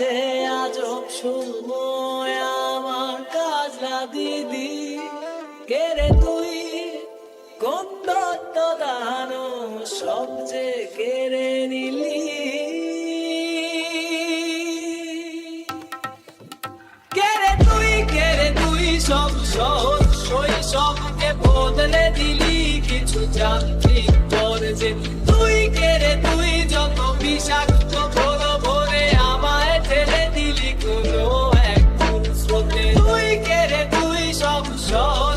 কাছে আজব সময়, আমার কাজলা দিদি। কে রে তুই? কোন দত্ত সব যে কেড়ে নিলি। কেড়ে তুই? কেড়ে তুই? সব সহজ শৈশবকে বদলে দিলি। কিছু যান্ত্রিক পর যে তুই কেড়ে তুই? যত বিষাক্ত quiere tú y somos yo.